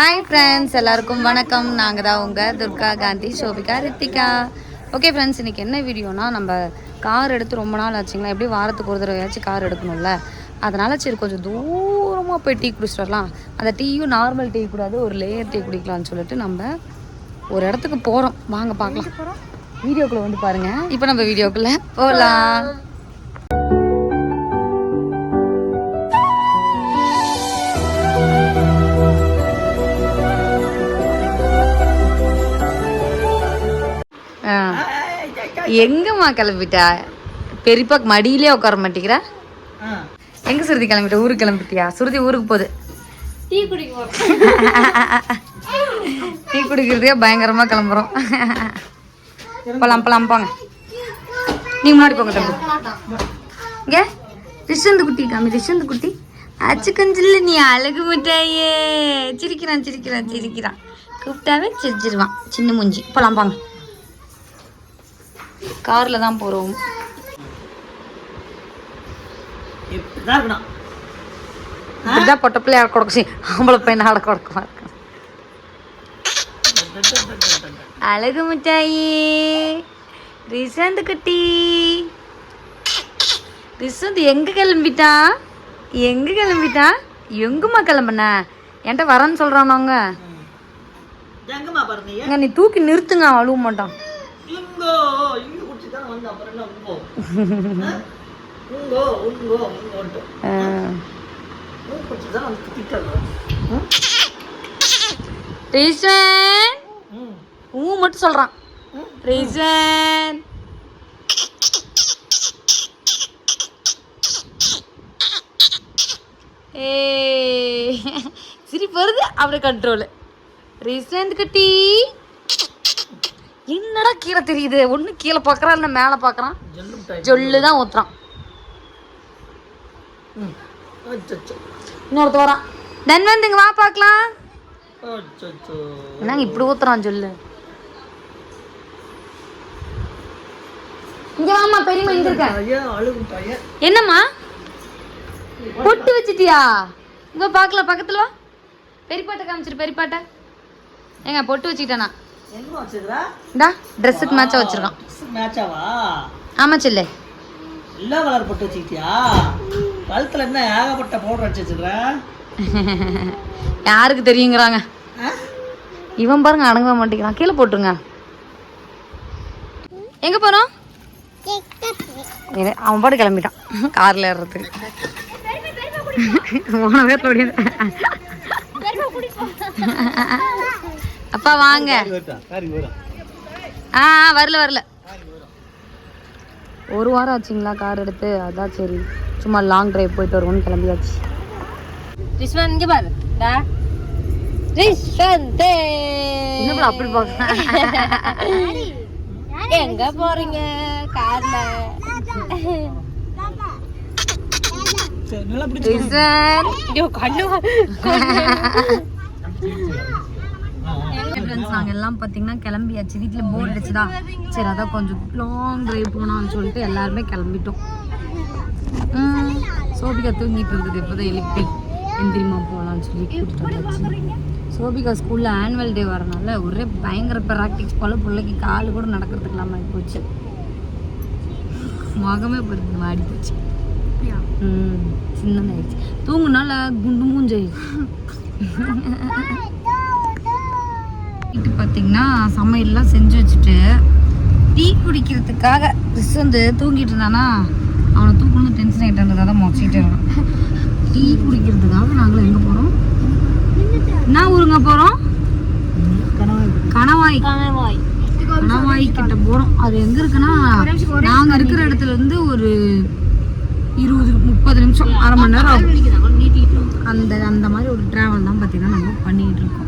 Hi friends எல்லாருக்கும் வணக்கம். நாங்கள் தான் உங்கள் துர்கா காந்தி சோபிகா ரித்திகா. ஓகே ஃப்ரெண்ட்ஸ் இன்னைக்கு என்ன வீடியோனா நம்ம கார் எடுத்து ரொம்ப நாள் ஆச்சுங்களா? எப்படி வாரத்துக்கு ஒரு தடவையாச்சும் கார் எடுக்கணும்ல. அதனால சரி கொஞ்சம் தூரமாக போய் டீ குடிச்சிட்டு வரலாம். அந்த டீயும் நார்மல் டீ கூடாது ஒரு லேயர் டீ குடிக்கலாம்னு சொல்லிட்டு நம்ம ஒரு இடத்துக்கு போகிறோம் வாங்க பார்க்கலாம். வீடியோக்குள்ளே வந்து பாருங்கள் இப்போ நம்ம வீடியோக்குள்ளே போகலாம் எங்கம்மா கிளம்பிட்டா? பெரியப்பா மடியிலே உட்கார மாட்டேங்கிற. எங்க சுருதி கிளம்பிட்ட? ஊருக்கு கிளம்பிட்டியா? சுருதி ஊருக்கு போகுது. டீ டீ குடிக்கிறதுக்கே பயங்கரமா கிளம்புறோம். போலாம் போலாம் போங்க. நீங்க முன்னாடி போங்க தம்பி. இங்க ரிஷந்து குட்டி காமி ரிஷந்து குட்டி அச்சு கஞ்சில்ல நீ அழகு மிட்டாயே. சிரிக்கிறான் சிரிக்கிறான் சிரிக்கிறான். கூப்பிட்டாவே சிரிச்சிருவான். சின்ன மூஞ்சி. போலாம் போங்க. கார்ல தான் போறோம். இப்படிதான் பொட்ட பிள்ளை ஆட கொடுக்க ஆம்பளை பையன் ஆட கொடுக்குமா அழகு மிட்டாயி. ரிசந்து குட்டி. ரிசந்து எங்க கிளம்பிட்டா? எங்க கிளம்பிட்டா? எங்குமா கிளம்புன? என்கிட்ட வரேன்னு இங்க நீ தூக்கி நிறுத்துங்க அழுவ மாட்டான். இங்கோ இங்க வந்து அப்புறம் என்ன உங்கோ? உங்கோ உங்கோ வந்து ரிசன் ஊ மட்டும் சொல்றான். ரிசன் ஏய். சிரிப்பு வருது அப்படியே கண்ட்ரோலு ரிசன் குட்டி என்னடா கீழே தெரியுது? ஒண்ணு கீழே பார்க்கறான் இல்லை மேலே பார்க்கறான் ஜல்லு தான் ஊத்துறான். இன்னொருத்த வரான். தன்வந்துங்க வா பார்க்கலாம். என்னங்க இப்படி ஊத்துறான் சொல்லு இங்க வாமா பெரியம்மா இங்க இருக்க. என்னம்மா? பொட்டு வச்சிட்டியா? இங்க பார்க்கலாம் பக்கத்துல வா. பெரியப்பாட்ட காமிச்சிரு பெரியப்பாட்ட. ஏங்க பொட்டு வச்சுக்கிட்டானா? இந்தா ட்ரெஸ்ஸுக்கு மேட்சா வச்சிருக்கான். மேட்சாவா ஆமா செல்லே. எல்லோ கலர் போட்டு வச்சுக்கிட்டியா? கழுத்துல என்ன ஏகப்பட்ட பவுடர் வச்சு வச்சுக்கிறா யாருக்கு தெரியுங்கிறாங்க. இவன் பாருங்க அடங்க மாட்டேங்கிறான். கீழே போட்டுருங்க. எங்க போறோம்? இரு, அவன் பாட்டு கிளம்பிட்டான். கார்ல ஏறுறதுக்கு. போன ஓடிடு. அப்பா வாங்க. ஆ ஆ, வரல வரல. ஒரு வாரம் ஆச்சுங்களா கார் எடுத்து? அதான் சரி. சும்மா லாங் டிரைவ் போயிட்டு வருவோம்னு கிளம்பியாச்சு. ரிஷ்வன் இங்க பாரு. டா. ரிஷ்வந்தே என்ன அப்படி பார்க்க எங்க போறீங்க? கார்ல ஐயோ கண்ணு ஃப்ரெண்ட்ஸ் நாங்கள் எல்லாம் பார்த்தீங்கன்னா கிளம்பியாச்சு. வீட்டில் போர் அடிச்சுதா. சரி அதான் கொஞ்சம் லாங் ட்ரைவ் போகலாம்னு சொல்லிட்டு எல்லாருமே கிளம்பிட்டோம். சோபிகா தூங்கிட்டு இருந்தது. இப்போதான் எழுப்பி எந்திரிமா போகலாம்னு சொல்லி கூட்டிட்டு சோபிகா ஸ்கூலில் ஆனுவல் டே வரனால ஒரே பயங்கர ப்ராக்டிக்ஸ் போல் பிள்ளைக்கு கால் கூட நடக்கிறதுக்கு இல்லாமல் போச்சு. முகமே போயிருக்கு மாடி போச்சு. ம் சின்னதாயிடுச்சு. தூங்குனால குண்டு மூஞ்சாயிடுச்சு வீட்டு பார்த்தீங்கன்னா சமையல்லாம் செஞ்சு வச்சுட்டு டீ குடிக்கிறதுக்காக ரிஸ் வந்து தூங்கிட்டு இருந்தானா அவனை தூக்கணும் டென்ஷன் ஆகிட்டு தான் மொச்சிட்டு டீ குடிக்கிறதுக்காக நாங்களும் எங்கே போகிறோம் என்ன ஊருங்க போகிறோம் கணவாய். கணவாய். கணவாய் கிட்ட போகிறோம் அது எங்கே இருக்குன்னா நாங்கள் இருக்கிற இடத்துல இருந்து ஒரு இருபது முப்பது நிமிஷம் அரை மணி நேரம் அந்த அந்த மாதிரி ஒரு டிராவல் தான் பார்த்தீங்கன்னா நம்ம பண்ணிட்டு இருக்கோம்.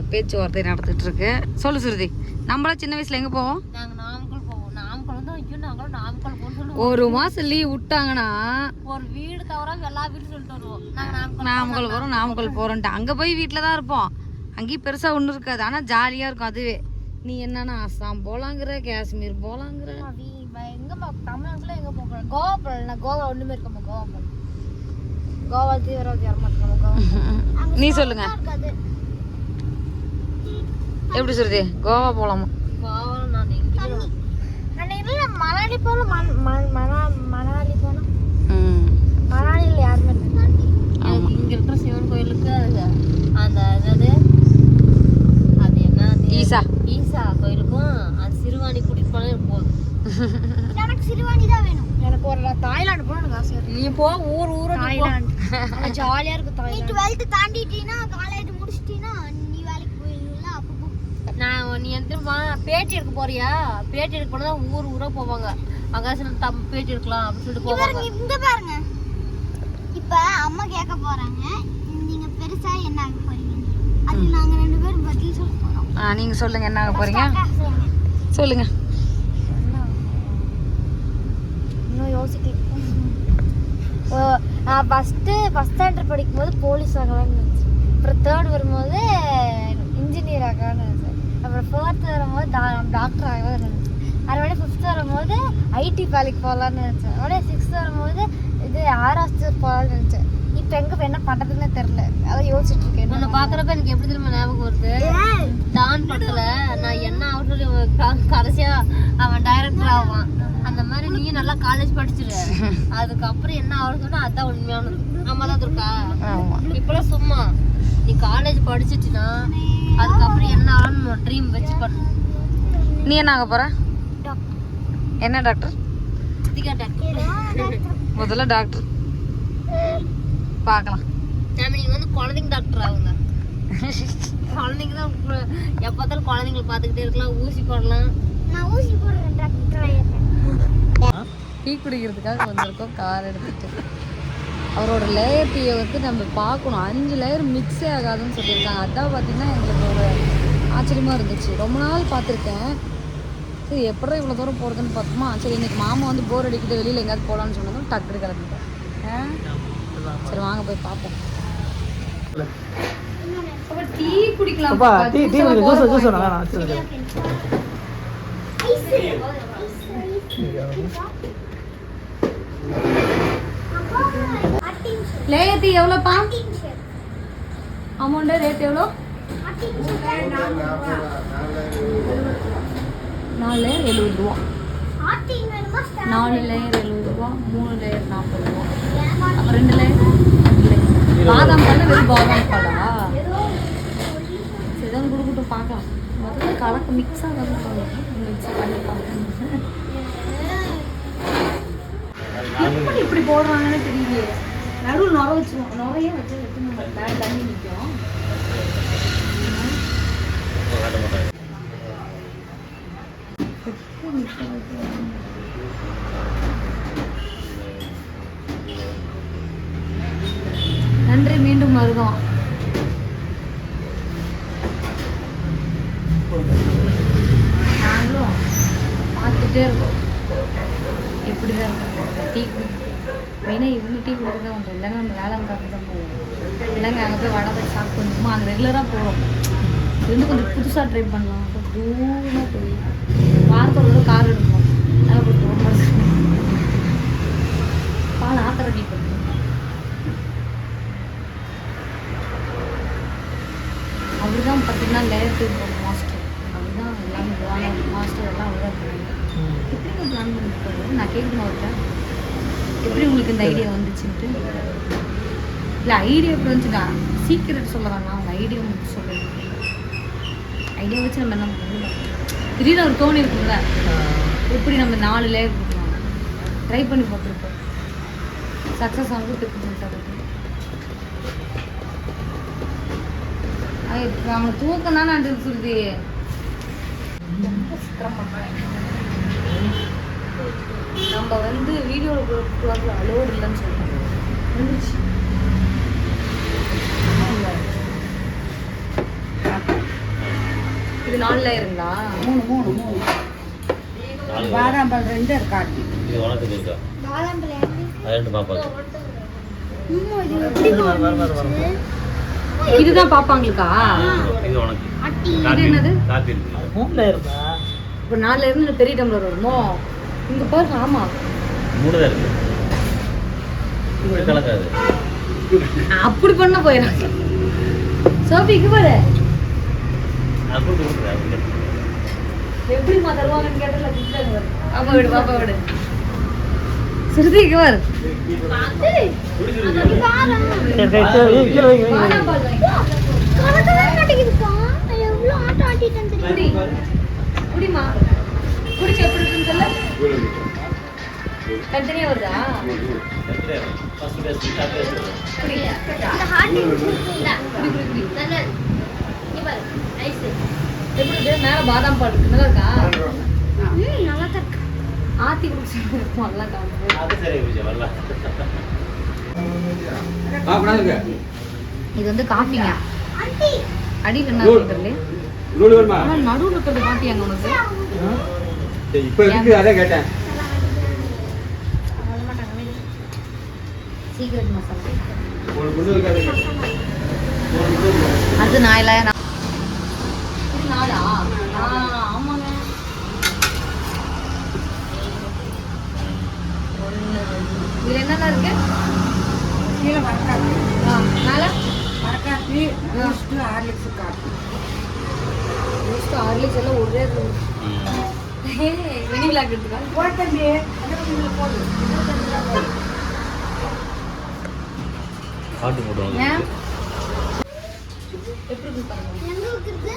போகிறதுக்கான பேச்சுவார்த்தை நடந்துட்டு இருக்கு சொல்லு சுருதி நம்மளாம் சின்ன வயசுல எங்க போவோம்? ஒரு மாசம் லீவ் விட்டாங்கன்னா ஒரு வீடு தவிர எல்லா வீடும் சொல்லிட்டு வருவோம். நாமக்கல் போறோம் நாமக்கல் போறோம்ட்டு அங்க போய் வீட்டில் தான் இருப்போம். அங்கேயும் பெருசா ஒன்றும் இருக்காது. ஆனா ஜாலியா இருக்கும் அதுவே. நீ என்னன்னா அஸ்ஸாம் போலாங்கிற காஷ்மீர் போலாங்கிற. எங்க தமிழ்நாட்டுல எங்க போகிறோம் கோவா போகலாம் கோவா ஒண்ணுமே இருக்காம கோவா போகலாம் கோவா தீவிரவாதி வரமாட்டோம் கோவா. நீ சொல்லுங்க. எப்படி சொல்றது கோவா போலாமா? மணாலி போல மணா மணாலி போனோம் ம். மணாலியில் யாருமே இல்லை எனக்கு இங்கே இருக்கிற சிவன் கோயிலுக்கு அந்த அதாவது அது என்ன ஈசா. ஈசா கோயிலுக்கும் அது சிறுவாணி கூட்டிட்டு போதும். எனக்கு சிறுவாணி தான் வேணும். எனக்கு ஒரு தாய்லாந்து போகணும் ஆசை நீ போ ஊர் ஊர் தாய்லாந்து. ஜாலியா இருக்கு தாய்லாந்து. டுவெல்த் தாண்டிட்டீனா காலேஜ் முடிச்சிட்டீனா நீ வேலைக்கு போயிடல அப்போ நான் நீ எந்திரமா பேட்டி எடுக்க போறியா? பேட்டி எடுக்க போனா ஊர் ஊரா போவாங்க. அங்க தம் பேட்டி எடுக்கலாம் அப்படின்னு சொல்லிட்டு போவாங்க. இங்க பாருங்க. இப்ப அம்மா கேட்க போறாங்க நீங்க பெருசா என்ன ஆக போறீங்க? அது நாங்க ரெண்டு பேரும் பதில் சொல்ல போறோம். ஆ நீங்க சொல்லுங்க என்ன ஆக போறீங்க? சொல்லுங்க. இன்னும் யோசிக்கல. ஓ, நான் ஃபஸ்ட்டு ஃபஸ்ட் ஸ்டாண்டர்ட் படிக்கும்போது போலீஸ் ஆகலாம்னு நினச்சேன். அப்புறம் தேர்ட் வரும்போது இன்ஜினியர் ஆகலாம்னு நினச்சேன். அப்புறம் ஃபோர்த் வரும்போது டாக்டர் ஆகலாம்னு நினச்சேன் அதோட ஃபிஃப்த் வரும்போது ஐடி வேலைக்கு போகலான்னு நினச்சேன். அதோட சிக்ஸ்த் வரும்போது இது ஆராய்ச்சி போகலான்னு நினச்சேன். இப்போ எங்கே என்ன பண்ணுறதுன்னே தெரில அதான் யோசிச்சுட்டு இருக்கேன். உன்னை பார்க்குறப்ப எனக்கு எப்படி திரும்ப ஞாபகம் வருது? டான் படத்துல நான் என்ன ஆகணும் சொல்லி அவன் டைரக்டர் ஆவான். அந்த மாதிரி நீயும் நல்லா காலேஜ் படிச்சிரு. அதுக்கப்புறம் என்ன ஆகணும் சொன்னா அதான் உண்மையானது. ஆமா தான் இருக்கா இப்பெல்லாம் சும்மா. நீ காலேஜ் படிச்சிட்டுனா ஆகணும் ட்ரீம் வச்சு பண்ணு நீ என்ன ஆக போற? என்ன டாக்டர் முதல்ல டாக்டர் பார்க்கலாம். நீங்க வந்து குழந்தைங்க டாக்டர் ஆகுங்க. குழந்தைங்க தான் எப்ப பார்த்தாலும் குழந்தைங்களை பார்த்துக்கிட்டே இருக்கலாம் ஊசி போடலாம். நான் ஊசி போடுறேன் டாக்டர் டீ குடிக்கிறதுக்காக வந்திருக்கோம் கார் எடுத்துட்டு. அவரோட லேயர் டீயை வந்து நம்ம பார்க்கணும். அஞ்சு லேயர் மிக்ஸே ஆகாதுன்னு சொல்லியிருக்காங்க. அதான் பார்த்தீங்கன்னா எங்களுக்கு ஒரு ஆச்சரியமாக இருந்துச்சு. ரொம்ப நாள் பார்த்துருக்கேன். சரி எப்படா இவ்வளோ தூரம் போகிறதுன்னு பார்த்தோமா? சரி இன்னைக்கு மாமா வந்து போர் அடிக்கிட்டு வெளியில் எங்கேயாவது போகலான்னு சொன்னதும் டக்குனு கிளம்பிட்டேன்? சரி வாங்க போய் பார்ப்போம். டீ குடிக்கலாம். டீ டீ ஜூஸ் ஜூஸ் வேணாம் எவ்வளோப்பா? அமௌண்ட்டு ரேட் எவ்வளோ? நாலு லேயர் எழுபது ரூபா. நாலு லேயர் எழுபது ரூபா மூணு லேயர் நாற்பது ரூபா. அப்புறம் ரெண்டு லேயர் பாதாம் பால் வெறும் பாதாம் பாலா சரி தான் கொடுக்கட்டும் பார்க்கலாம். முதல்ல கலக்கு மிக்ஸ் ஆகாது மிக்ஸ் பண்ணி பார்க்கணும் எப்படி இப்படி போடுறாங்கன்னு தெரியலையே. நடுவில் நுர வச்சுருவோம். நுரையே வச்சு வச்சு நம்ம தண்ணி நிற்கும். நன்றி மீண்டும் வருகிறோம் நாங்களும் பார்த்துட்டே இருக்கோம். எப்படி தான் இருக்கும். டீ குடி மெயினாக இவங்க டீ குடிக்க தான் உண்டு. இல்லைன்னா நம்ம வேலை பார்க்க தான் போவோம். இல்லைங்க அங்கே போய் வடை போய் சாப்பிட்டு வந்துமா அங்கே ரெகுலராக போகிறோம் இது வந்து கொஞ்சம் புதுசாக ட்ரை பண்ணலாம். தூரமாக போய் வாரத்தோட கார் எடுக்கணும். நல்லா கொஞ்சம் தூரமாக பால் ஆத்த ரெடி பண்ணுறோம் அவர் தான் பார்த்தீங்கன்னா லேயர் மாஸ்டர் அவர் தான் எல்லாமே மாஸ்டர் எல்லாம் அவர் தான் பண்ணுவாங்க பிளான் பண்ணிருக்காரு நான் கேட்கணும் அவர்கிட்ட. எப்படி உங்களுக்கு இந்த ஐடியா வந்துச்சுன்ட்டு? இல்லை ஐடியா எப்படி வந்துச்சுக்கா சீக்கிரம் சொல்ல வேணாம். அவங்க ஐடியா உங்களுக்கு சொல்ல. ஐடியா வச்சு நம்ம என்ன பண்ணலாம் திடீர்னு ஒரு தோணி இருக்குல்ல எப்படி நம்ம நாலு லேயர் கொடுக்கலாம் ட்ரை பண்ணி பார்த்துருக்கோம் சக்ஸஸ் ஆகும் டிப்பு பண்ணிட்டு அவங்க தூக்கம் தான் நான் சொல்லுது நம்ம வந்து வீடியோவில் அலோடு இல்லைன்னு சொல்லிட்டோம் இது நாலு லேயருங்களா மூணு மூணு மூணு. பாதாம் பால் ரெண்டு இருக்காது இது உனக்கு இருக்கா? பாதாம் பிள்ளையாரு அது ரெண்டு பாப்பாக்கு. வர வர வர இதுதான் பாப்பாங்களுக்கா? இது உனக்கு இது என்னது? காப்பி இருக்கு இருந்தா? இப்போ நாலுல இருந்து பெரிய டம்ளர் வருமோ? இங்க பாருங்க ஆமா. மூணு தான் இருக்கு கலக்காது அப்படி பண்ண போயிடும். சோபிக்கு பாரு. நான் கொடுத்து கொடுக்குறேன். எப்படிமா தருவாங்கன்னு விடு பாப்பா விடு. சுருதிக்கு குடிமா குடிச்சு எப்படி இருக்குன்னு சொல்ல தனித்தனியா வருதா. குடி. இந்த ஹார்ட் குடி குடி குடி. நல்ல இங்க பாரு. எப்படி இருக்கு? மேல பாதாம் பால் இருக்கு. நல்லா இருக்கா? ம் நல்லா தான் இருக்கு. ஆத்தி குடிச்சு அதெல்லாம் காமிச்சு இது வந்து காஃபிங்க அடியில் என்ன ஆனா நடுவில் இருக்கிறது பாத்தியாங்க உனக்கு? இப்போ இருக்கு அதே கேட்டேன். சீக்கிரட் மசாலா ஒரு குண்டு இருக்காது அது நான் இல்லை ஆ, ஆமாங்க. இதுல என்னென்ன இருக்கு? கீழே ஆ, மேல? Boost Horlicks coffee. Boost Horlicks எல்லாம் ஒரே வெனி விளாக் எடுத்துக்கா. போட்டே பாட்டு போடுவாங்க ஏன்? எப்படி இருக்கு பாருங்க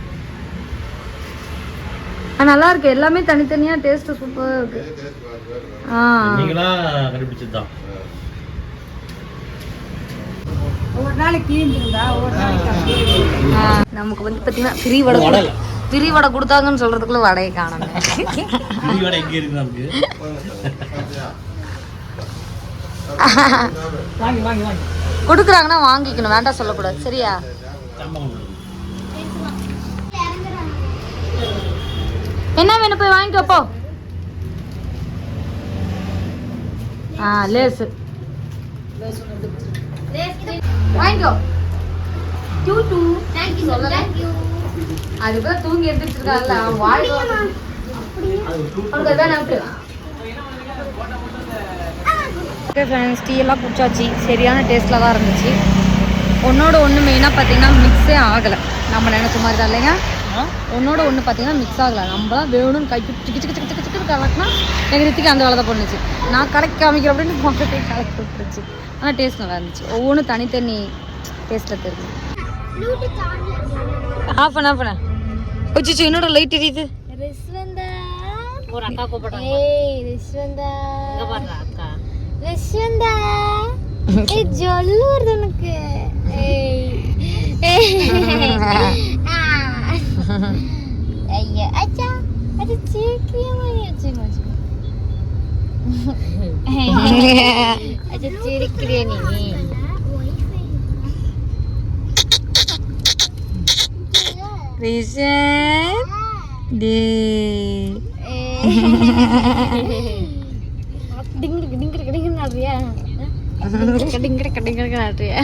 நல்லா இருக்கு எல்லாமே தனித்தனியா டேஸ்ட் சூப்பரா இருக்கு. ஆ. நீங்களா கண்டுபிடிச்சது தான் ஒரு நாளைக்கு ஒரு நாளைக்கு நமக்கு வந்து பாத்தீங்கன்னா ஃப்ரீ வடை ஃப்ரீ வடை கொடுத்தாங்கன்னு சொல்றதுக்குள்ள வடையை காணோம். இவட எங்க இருக்கு நமக்கு? வாங்கி வாங்கி வாங்கி. கொடுக்குறாங்கன்னா வாங்கிக்கணும். வேண்டாம் சொல்லக்கூடாது. சரியா? என்ன வேணும் போய் வாங்கிக்கோ போ. ஆ லேஸ் வாங்கிக்கோ. டூ டூ. தேங்க் எடுத்துருக்காங்கல்ல வாய் உனக்கு அதான் நம்பிட்டு ஓகே ஃப்ரெண்ட்ஸ் டீ எல்லாம் குடிச்சாச்சு. சரியான டேஸ்ட்டில் தான் இருந்துச்சு. ஒன்னோட ஒன்று மெயினாக பார்த்தீங்கன்னா மிக்ஸே ஆகலை. நம்ம நினச்ச மாதிரி தான் இல்லைங்க ஒன்னோட ஒன்று பார்த்தீங்கன்னா மிக்ஸ் ஆகலை. நம்மளாம் வேணும்னு கை சிக்கு சிக்கு சிக்கு சிக்கு சிக்கு கலக்கினா எங்கள் ரித்திக்கு அந்த வேலை தான் பண்ணுச்சு. நான் கலக்கி காமிக்கிறேன் அப்படின்னு பக்கத்தையும் கலக்கி விட்டுருச்சு ஆனால் டேஸ்ட் நல்லா இருந்துச்சு. ஒவ்வொன்றும் தனித்தனி டேஸ்ட்டில் தெரிஞ்சு. ஆஃப் பண்ண ஆஃப் பண்ண வச்சு என்னோட லைட் எரியுது? ரிஸ்வந்தா. ஒரு அக்கா கூப்பிடுறாங்க. ஏய் ரிஸ்வந்தா. இங்க பாருங்க அக்கா. ரிஸ்வந்தா. ஏய் ஜொல்லு வருது உனக்கு. ஏய். ஆ. ஐயா அச்சா அது சிரிக்கிறியமா அச்சா அச்சா சிரிக்கிறிய நீ ரீசன் டே டிங்கிருக்கு டிங்கிருக்கு டிங்கிருக்கு நாடுறியா டிங்கிருக்கு டிங்கிருக்கு நாடுறியா